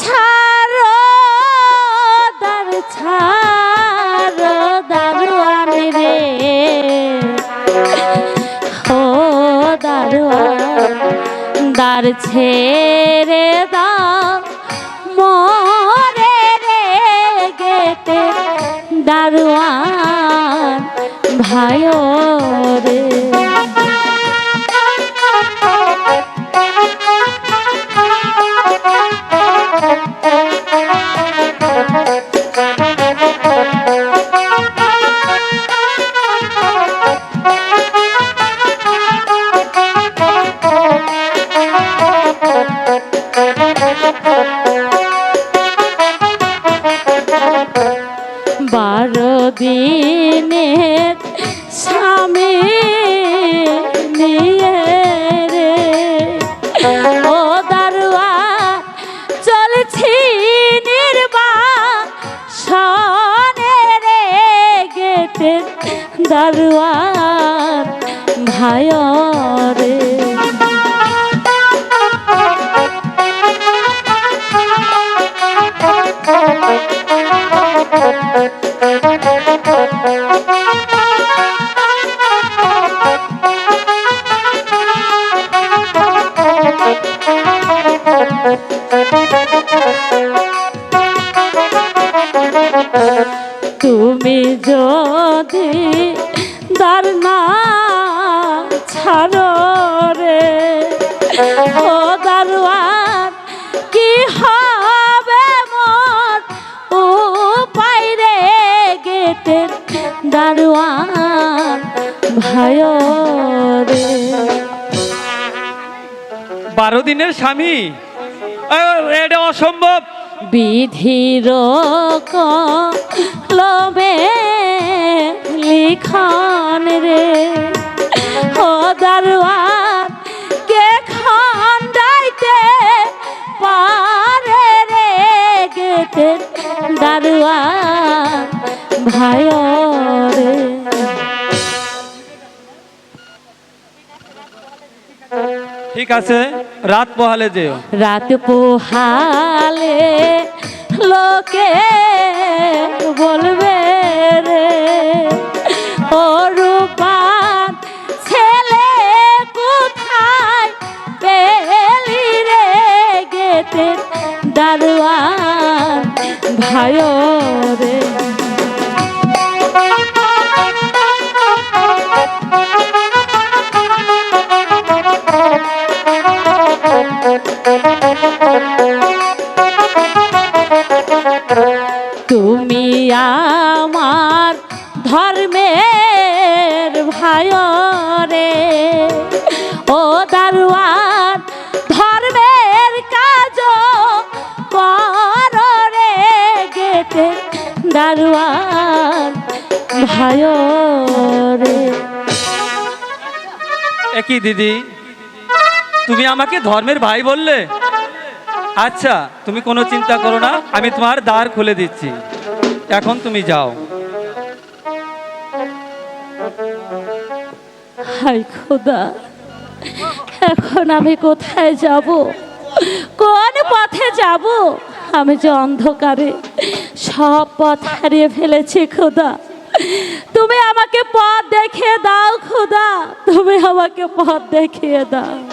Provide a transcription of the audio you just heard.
ছাড়ো দ্বার ছাড়ো, দারোয়ান রে। ও দারোয়ান দ্বার ছেড়ে দাও, মরে রে গেতে দারোয়ান ভাই রে। বারো দিনের স্বামী নিয়ে গেতে দারুয়ার ভাই রে। যদি দার না ছাড়ো রে ও দারোয়ান কি হবে মোর উপায় রে গেটে? দারোয়ান ভাই রে। বারো দিনের স্বামী? এটা অসম্ভব। বিধির কলমে লিখন রে। ও দারোয়ান কে খন্ডাইতে পারে রে গেতে দারোয়ান ভাই রে। ঠিক আছে রাত পোহালে যেও। রাত পোহালে লোকে বলবে ভাই রে। তুমি আমার ধর্মের ভাই ও দারুয়ান দারুয়ান ভাই রে একই দিদি তুমি আমাকে ধর্মের ভাই বললে? আচ্ছা তুমি কোনো চিন্তা করো না আমি তোমার দ্বার খুলে দিচ্ছি। এখন তুমি যাও। হাই খোদা এখন আমি কোথায় যাব? কোন পথে যাব? আমি যে অন্ধকারে। সব পথ হারিয়ে ফেলেছে খোদা। তুমি আমাকে পথ দেখিয়ে দাও খোদা। তুমি আমাকে পথ দেখিয়ে দাও।